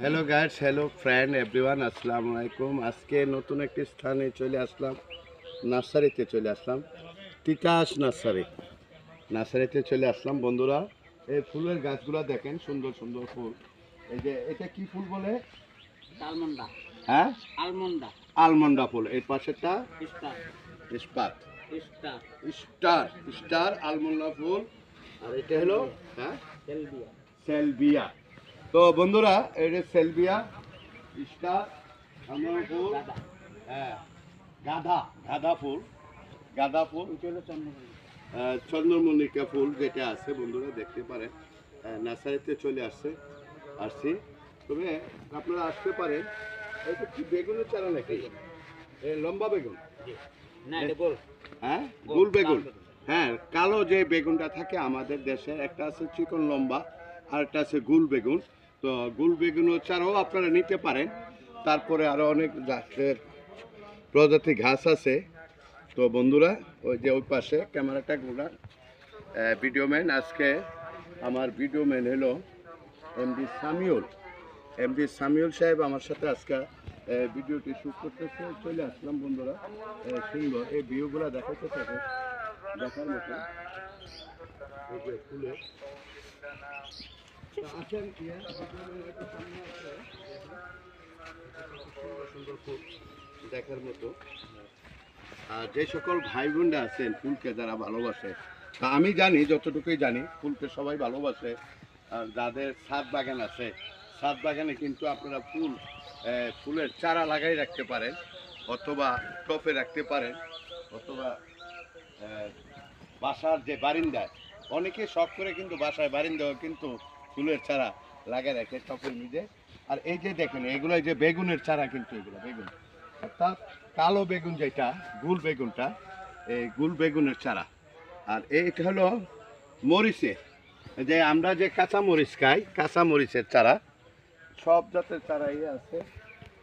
Hello guides hello friend everyone আসসালামু আলাইকুম আজকে নতুন একটি স্থানে চলে আসলাম। নার্সারিতে চলে আসলাম। তিতাস নার্সারি। নার্সারিতে চলে আসলাম বন্ধুরা। এই ফুলের গাছগুলো দেখেন সুন্দর সুন্দর ফুল। এই যে এটা কি ফুল বলে? আলমন্ডা। হ্যাঁ? আলমন্ডা। আলমন্ডা ফুল। এর পাশেটা স্টার। ইস্পাত। স্টার। স্টার স্টার আলমন্ডা ফুল। আর এটা হলো? হ্যাঁ? তেলবিয়া সেলবিয়া। তো বন্ধুরা এটা সেলবিয়া স্টার আমার ফুল হ্যাঁ গাধা গাধা ফুল গাঁদা ফুল চন্দ্রমল্লিকা। ফুল যেটা আছে বন্ধুরা দেখতে পারেন। নার্সারিতে চলে আসছে আসছি। তবে আপনারা আসতে পারেন। এটা কি বেগুনের চারা নাকি? লম্বা বেগুন? হ্যাঁ গোল, বেগুন। হ্যাঁ কালো যে বেগুনটা থাকে আমাদের দেশে একটা আছে চিকন লম্বা আর একটা আছে গুল বেগুন। তো গুল বেগুন চারাও আপনারা নিতে পারেন। তারপরে আরও অনেক গাছের প্রজাতি ঘাস আছে। তো বন্ধুরা, ওই যে ওই পাশে ক্যামেরাটা ঘোরা। ভিডিও ম্যান আজকে আমার ভিডিও ম্যান হলো এমডি সামিউল। এমডি সামিউল সাহেব আমার সাথে আজকে ভিডিওটি শ্যুট করতেছে। চলে আসলাম বন্ধুরা। সুন্দর। এই ভিউগুলো দেখাতে থাকে। দেখার মতো। দেখার মতো। আর যে সকল ভাই বোনরা আছেন, ফুলকে যারা ভালোবাসে, তা আমি জানি, যতটুকুই জানি, ফুলকে সবাই ভালোবাসে। আর যাদের ছাদ বাগান আছে, ছাদ বাগানে কিন্তু আপনারা ফুল ফুলের চারা লাগাই রাখতে পারেন, অথবা টপে রাখতে পারেন, অথবা বাসার যে বারিন্দায়। অনেকে শখ করে কিন্তু বাসায় বারিন্দাও কিন্তু ফুলের চারা লাগাই রাখে টপের মিজে আর এই যে দেখেন এগুলো যে বেগুনের চারা কিন্তু এগুলো বেগুন। অর্থাৎ কালো বেগুন যেটা গুল বেগুনটা এই গুল বেগুনের চারা। আর এইটা হলো মরিচের। যে আমরা যে কাঁচা মরিচ খাই কাঁচা মরিচের চারা সব জাতের চারাই আছে।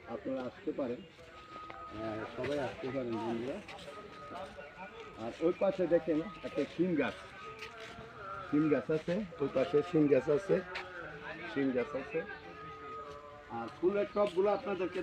আপনারা আসতে পারেন। আহ, সবাই আসতে পারেন আর ওই পাশে দেখেন একটা সিম গাছ। শিম গাছ আছে, ওই পাশে শিম গাছ আছে, শিম গাছ আছে। আর ফুলের টপগুলো আপনাদেরকে